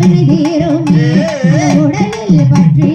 சாதனை தீரும். உடலில் பற்றி